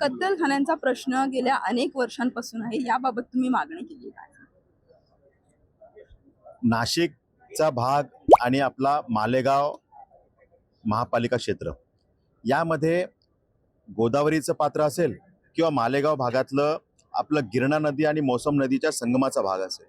कत्तलखान्यांचा प्रश्न गेल्या अनेक वर्षांपासून आहे. याबाबत तुम्ही मागणी केली आहे. नाशिकचा भाग आणि आपला मालेगाव महापालिका क्षेत्र यामध्ये गोदावरीचं पात्र असेल किंवा मालेगाव भागातलं आपलं गिरणा नदी आणि मोसम नदीच्या संगमाचा भाग असेल.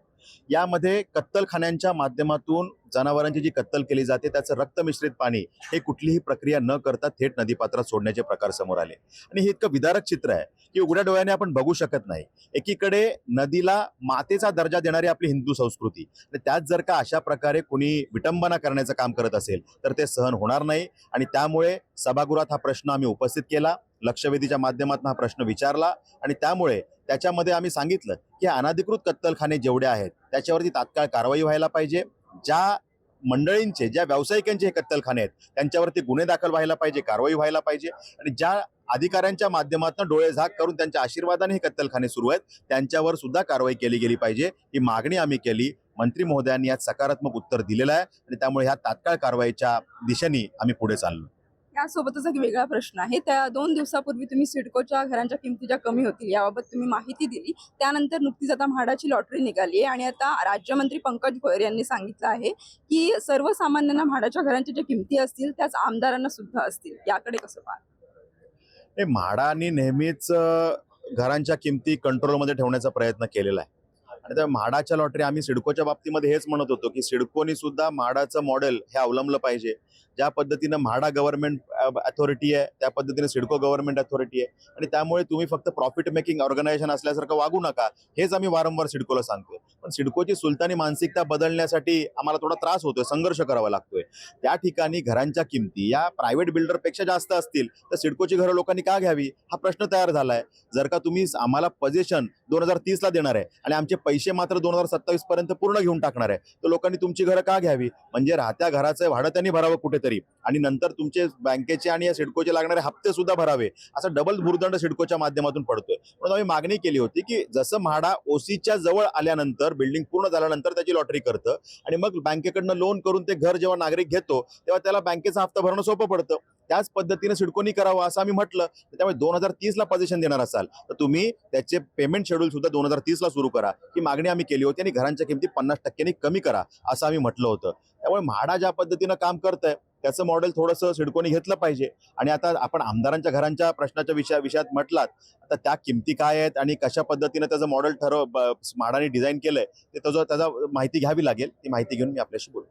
यामध्ये कत्तलखान्यांच्या माध्यमातून जनावरांची जी कत्तल केली जाते त्याचं रक्त मिश्रित पाणी हे कुठलीही प्रक्रिया न करता थेट नदीपात्रात सोडण्याचे प्रकार समोर आले. आणि हे इतकं विदारक चित्र आहे की उघड्या डोळ्याने आपण बघू शकत नाही. एकीकडे नदीला मातेचा दर्जा देणारी आपली हिंदू संस्कृती. आणि त्यात जर का अशा प्रकारे कुणी विटंबना करण्याचं काम करत असेल तर ते सहन होणार नाही. आणि त्यामुळे सभागृहात हा प्रश्न आम्ही उपस्थित केला लक्षवेधीच्या माध्यमातून हा प्रश्न विचारला आणि त्यामुळे त्याच्यामध्ये आम्ही सांगितलं की अनाधिकृत कत्तलखाने जेवढे आहेत त्याच्यावरती तात्काळ कारवाई व्हायला पाहिजे. ज्या मंडळींचे ज्या व्यावसायिकांचे हे कत्तलखाने आहेत त्यांच्यावरती गुन्हे दाखल व्हायला पाहिजे कारवाई व्हायला पाहिजे. आणि ज्या अधिकाऱ्यांच्या माध्यमातून डोळे झाक करून त्यांच्या आशीर्वादाने हे कत्तलखाने सुरू आहेत त्यांच्यावर सुद्धा कारवाई केली गेली पाहिजे. ही मागणी आम्ही केली. मंत्री महोदयांनी यात सकारात्मक उत्तर दिलेलं आहे. आणि त्यामुळे ह्या तात्काळ कारवाईच्या दिशेने आम्ही पुढे चाललो. यासोबतच एक वेगळा प्रश्न आहे. त्या दोन दिवसापूर्वी तुम्ही सिडकोच्या घरांच्या किमती ज्या कमी होतील याबाबत तुम्ही माहिती दिली. त्यानंतर नुकतीच आता म्हाडाची लॉटरी निघाली आहे आणि आता राज्यमंत्री पंकज भोयर यांनी सांगितलं आहे की सर्वसामान्यांना म्हाडाच्या घरांच्या ज्या किमती असतील त्याच आमदारांना सुद्धा असतील. याकडे कसं पाहा म्हाडाने नेहमीच घरांच्या किमती कंट्रोलमध्ये ठेवण्याचा प्रयत्न केलेला आहे. आणि त्या म्हाडाच्या लॉटरी आम्ही सिडकोच्या बाबतीमध्ये हेच म्हणत होतो की सिडकोनी सुद्धा म्हाडाचं मॉडेल हे अवलंबलं पाहिजे. ज्या पद्धतीनं म्हाडा गव्हर्नमेंट अथॉरिटी आहे त्या पद्धतीने सिडको गव्हर्नमेंट अथॉरिटी आहे. आणि त्यामुळे तुम्ही फक्त प्रॉफिट मेकिंग ऑर्गनायझेशन असल्यासारखं वागू नका. हेच आम्ही वारंवार सिडकोला सांगतोय. पण सिडकोची सुलतानी मानसिकता बदलण्यासाठी आम्हाला थोडा त्रास होतोय संघर्ष करावा लागतोय. त्या ठिकाणी घरांच्या किमती या प्रायव्हेट बिल्डरपेक्षा जास्त असतील तर सिडकोची घरं लोकांनी का घ्यावी? हा प्रश्न तयार झालाय. जर का तुम्ही आम्हाला पजेशन दोन हजार ला देणार आहे आणि आमचे पैसे मात्र दोन हजार सत्तावीस पर्यंत पूर्ण घेऊन टाकणार आहे तर लोकांनी तुमची घरं का घ्यावी? म्हणजे राहत्या घराचं भाडं त्यांनी भरावं कुठेतरी. आणि नंतर तुमचे बँकेचे आणि या सिडकोचे लागणारे हप्ते सुद्धा भरावे. असा डबल भूर्दंड सिडकोच्या माध्यमातून पडतोय. म्हणून आम्ही मागणी केली होती की जसं म्हाडा ओसीच्या जवळ आल्यानंतर बिल्डिंग पूर्ण झाल्यानंतर त्याची लॉटरी करतं. आणि मग बँकेकडनं लोन करून ते घर जेव्हा नागरिक घेतो तेव्हा त्याला बँकेचा हप्ता भरणं सोपं पडतं. त्याच पद्धतीने सिडकोनी करावं असं आम्ही म्हटलं. त्यामुळे दोन हजार तीसला पोझिशन देणार असाल. तर तुम्ही त्याचे पेमेंट शेड्यूल सुद्धा दोन हजार तीसला सुरू करा. ही मागणी आम्ही केली होती आणि घरांच्या किमती पन्नास टक्क्यांनी कमी करा असं आम्ही म्हटलं होतं. त्यामुळे म्हाडा ज्या पद्धतीनं काम करत आहे त्याचं मॉडेल थोडंसं सिडकोनी घेतलं पाहिजे. आणि आता आपण आमदारांच्या घरांच्या प्रश्नाच्या विषया विषयात म्हटलात आता त्या किमती काय आहेत आणि कशा पद्धतीनं त्याचं मॉडेल ठरव म्हाडाने डिझाईन केलंय ते त्याचं त्याचा माहिती घ्यावी लागेल. ती माहिती घेऊन मी आपल्याशी बोलू.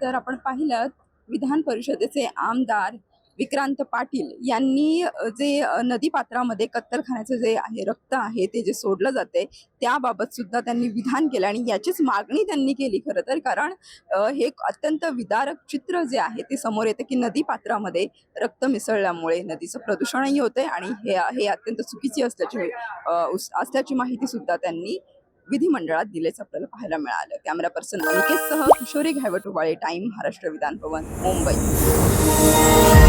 तर आपण पाहिलं विधान परिषदेचे आमदार विक्रांत पाटील यांनी जे नदीपात्रामध्ये कत्तलखान्याचं जे आहे रक्त आहे ते जे सोडलं जाते त्याबाबत सुद्धा त्यांनी विधान केलं आणि याचीच मागणी त्यांनी केली खरं तर. कारण हे अत्यंत विदारक चित्र जे आहे ते समोर येतं की नदीपात्रामध्ये रक्त मिसळल्यामुळे नदीचं प्रदूषणही होते आणि हे हे अत्यंत चुकीची असल्याची उस- असल्याची माहिती सुद्धा त्यांनी विधिमंडळात दिल्याचं आपल्याला पाहायला मिळालं. कॅमेरा पर्सन अनिकेतसह किशोरी घायवटोबाळे टाइम महाराष्ट्र विधान भवन मुंबई.